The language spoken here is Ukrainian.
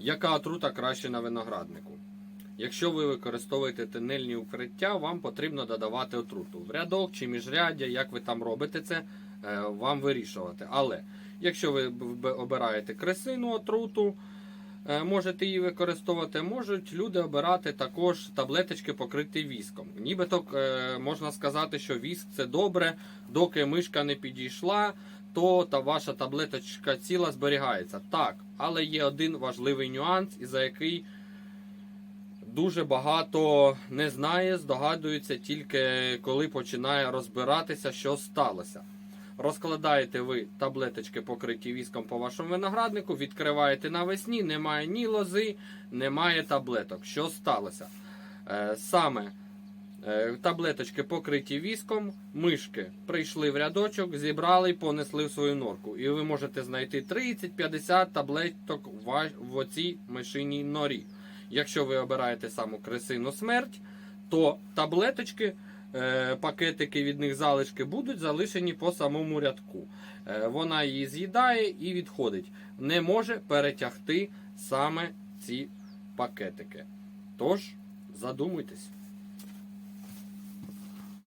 Яка отрута краще на винограднику? Якщо ви використовуєте тенельні укриття, вам потрібно додавати отруту. В рядок чи міжряддя, як ви там робите це, е, вам вирішувати. Але якщо ви обираєте кресину отруту, можете її використовувати. Можуть люди обирати також таблеточки покриті віском. Нібито е, можна сказати, що віск це добре, доки мишка не підійшла, то та ваша таблеточка ціла зберігається. Так, але є один важливий нюанс, і за який дуже багато не знає, здогадується тільки коли починає розбиратися, що сталося. Розкладаєте ви таблеточки, покриті віском по вашому винограднику, відкриваєте навесні, немає ні лози, немає таблеток. Що сталося? Е, саме е, таблеточки покриті віском, мишки прийшли в рядочок, зібрали і понесли в свою норку. І ви можете знайти 30-50 таблеток в оцій мишиній норі. Якщо ви обираєте саму кресину смерть, то таблеточки, пакетики від них залишки будуть залишені по самому рядку. Е, вона її з'їдає і відходить. Не може перетягти саме ці пакетики. Тож, задумуйтесь.